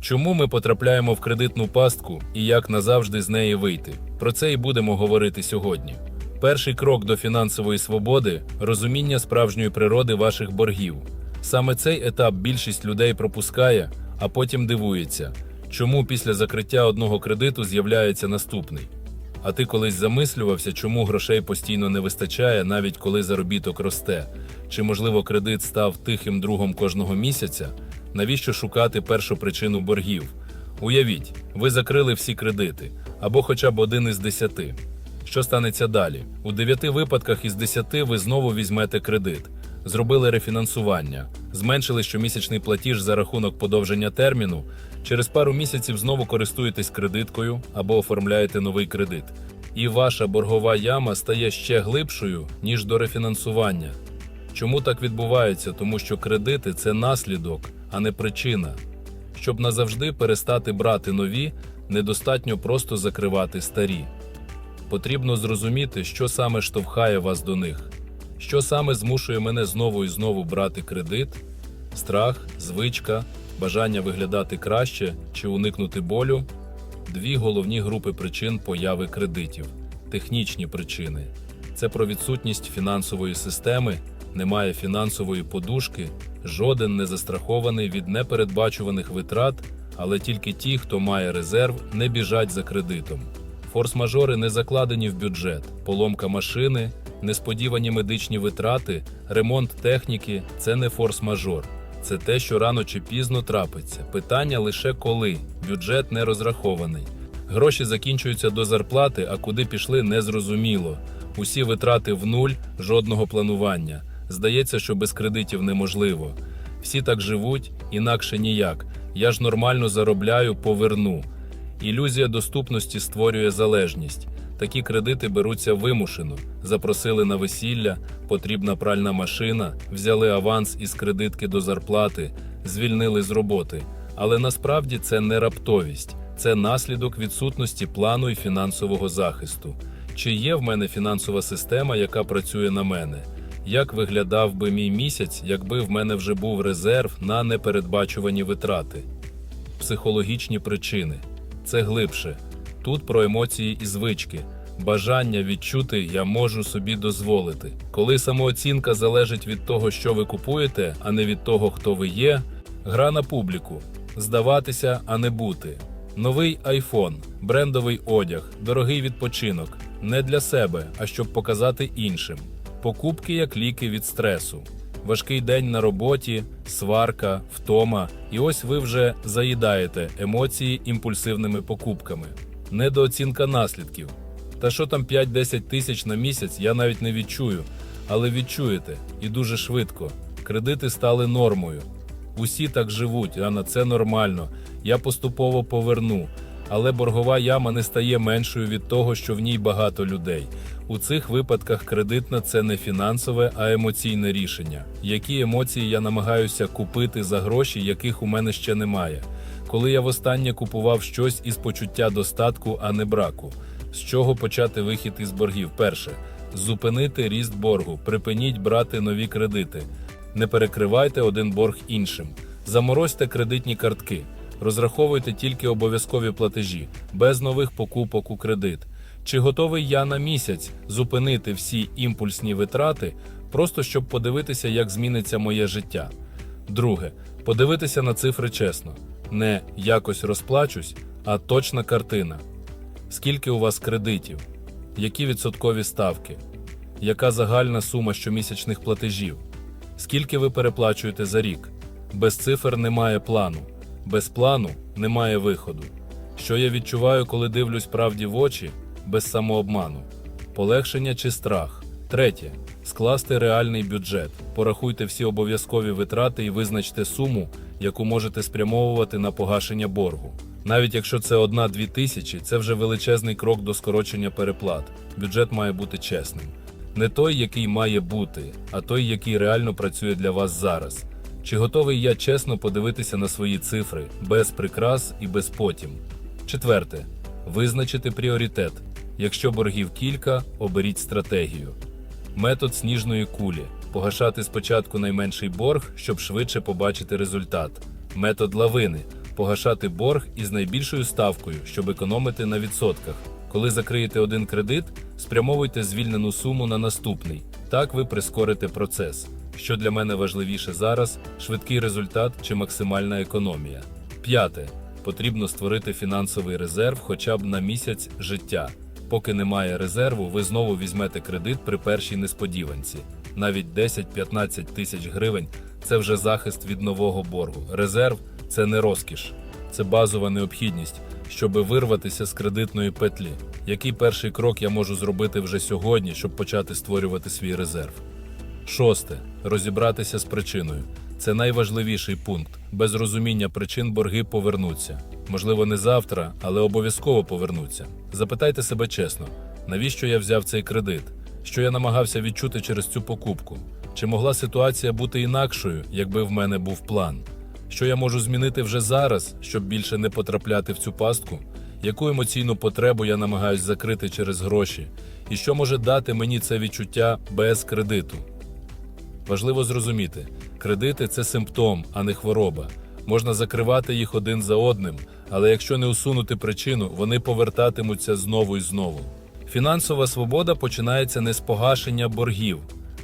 Чому ми потрапляємо в кредитну пастку і як назавжди з неї вийти? Про це і будемо говорити сьогодні. Перший крок до фінансової свободи розуміння справжньої природи ваших боргів. Саме цей етап більшість людей пропускає, а потім дивується, чому після закриття одного кредиту з'являється наступний. А ти колись замислювався, чому грошей постійно не вистачає, навіть коли заробіток росте? Чи, можливо, кредит став тихим другом кожного місяця? Навіщо шукати першу причину боргів? Уявіть, ви закрили всі кредити або хоча б один із десяти. Що станеться далі? У дев'яти випадках із десяти ви знову візьмете кредит, зробили рефінансування, зменшили щомісячний платіж за рахунок подовження терміну. Через пару місяців знову користуєтесь кредиткою або оформляєте новий кредит. І ваша боргова яма стає ще глибшою, ніж до рефінансування. Чому так відбувається? Тому що кредити це наслідок, а не причина. Щоб назавжди перестати брати нові, недостатньо просто закривати старі. Потрібно зрозуміти, що саме штовхає вас до них, що саме змушує мене знову і знову брати кредит, страх, звичка, бажання виглядати краще чи уникнути болю. Дві головні групи причин появи кредитів: технічні причини. Це про відсутність фінансової системи, немає фінансової подушки, жоден не застрахований від непередбачуваних витрат, але тільки ті, хто має резерв, не біжать за кредитом. Форс-мажори не закладені в бюджет, поломка машини, несподівані медичні витрати, ремонт техніки це не форс-мажор. Це те, що рано чи пізно трапиться. Питання лише коли бюджет не розрахований. Гроші закінчуються до зарплати, а куди пішли, незрозуміло. Усі витрати в нуль, жодного планування. Здається, що без кредитів неможливо. Всі так живуть, інакше ніяк. Я ж нормально заробляю, поверну. Ілюзія доступності створює залежність. Такі кредити беруться вимушено. Запросили на весілля, потрібна пральна машина, взяли аванс із кредитки до зарплати, звільнили з роботи. Але насправді це не раптовість, це наслідок відсутності плану і фінансового захисту. Чи є в мене фінансова система, яка працює на мене? Як виглядав би мій місяць, якби в мене вже був резерв на непередбачувані витрати? Психологічні причини це глибше. Тут про емоції і звички, бажання відчути я можу собі дозволити. Коли самооцінка залежить від того, що ви купуєте, а не від того, хто ви є, гра на публіку, здаватися, а не бути. Новий айфон, брендовий одяг, дорогий відпочинок не для себе, а щоб показати іншим. Покупки як ліки від стресу. Важкий день на роботі, сварка, втома, і ось ви вже заїдаєте емоції імпульсивними покупками. Недооцінка наслідків. Та що там 5-10 тисяч на місяць, я навіть не відчую, але відчуєте і дуже швидко. Кредити стали нормою. Усі так живуть, а на це нормально. Я поступово поверну. Але боргова яма не стає меншою від того, що в ній багато людей. У цих випадках кредитна це не фінансове, а емоційне рішення. Які емоції я намагаюся купити за гроші, яких у мене ще немає. Коли я востаннє купував щось із почуття достатку, а не браку. З чого почати вихід із боргів? Перше зупинити ріст боргу, припиніть брати нові кредити, не перекривайте один борг іншим, заморозьте кредитні картки, розраховуйте тільки обов'язкові платежі, без нових покупок у кредит. Чи готовий я на місяць зупинити всі імпульсні витрати, просто щоб подивитися, як зміниться моє життя? Друге, подивитися на цифри чесно, не якось розплачусь, а точна картина. Скільки у вас кредитів? Які відсоткові ставки? Яка загальна сума щомісячних платежів? Скільки ви переплачуєте за рік? Без цифр немає плану, без плану немає виходу. Що я відчуваю, коли дивлюсь правді в очі, без самообману? Полегшення чи страх? Третє. Скласти реальний бюджет. Порахуйте всі обов'язкові витрати і визначте суму, яку можете спрямовувати на погашення боргу. Навіть якщо це одна-дві тисячі, це вже величезний крок до скорочення переплат. Бюджет має бути чесним. Не той, який має бути, а той, який реально працює для вас зараз. Чи готовий я чесно подивитися на свої цифри, без прикрас і без потім? Четверте. Визначити пріоритет. Якщо боргів кілька, оберіть стратегію. Метод сніжної кулі. Погашати спочатку найменший борг, щоб швидше побачити результат. Метод лавини. погашати борг із найбільшою ставкою, щоб економити на відсотках. Коли закриєте один кредит, спрямовуйте звільнену суму на наступний. Так ви прискорите процес. Що для мене важливіше зараз швидкий результат чи максимальна економія. П'яте. Потрібно створити фінансовий резерв хоча б на місяць життя. Поки немає резерву, ви знову візьмете кредит при першій несподіванці. Навіть 10-15 тисяч гривень це вже захист від нового боргу. Резерв це не розкіш, це базова необхідність, щоб вирватися з кредитної петлі. Який перший крок я можу зробити вже сьогодні, щоб почати створювати свій резерв? Шосте розібратися з причиною. Це найважливіший пункт. Без розуміння причин борги повернуться. Можливо, не завтра, але обов'язково повернуться. Запитайте себе чесно, навіщо я взяв цей кредит? Що я намагався відчути через цю покупку? Чи могла ситуація бути інакшою, якби в мене був план? Що я можу змінити вже зараз, щоб більше не потрапляти в цю пастку? Яку емоційну потребу я намагаюсь закрити через гроші? І що може дати мені це відчуття без кредиту? Важливо зрозуміти, кредити це симптом, а не хвороба. Можна закривати їх один за одним, але якщо не усунути причину, вони повертатимуться знову і знову. Фінансова свобода починається не з погашення боргів,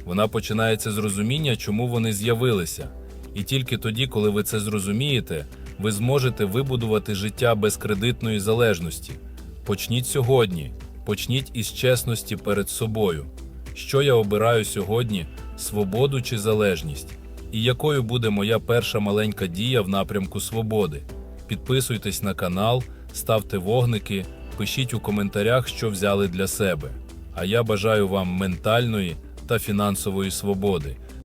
вона починається з розуміння, чому вони з'явилися. І тільки тоді, коли ви це зрозумієте, ви зможете вибудувати життя без кредитної залежності. Почніть сьогодні, почніть із чесності перед собою. Що я обираю сьогодні свободу чи залежність? І якою буде моя перша маленька дія в напрямку свободи? Підписуйтесь на канал, ставте вогники, пишіть у коментарях, що взяли для себе. А я бажаю вам ментальної та фінансової свободи.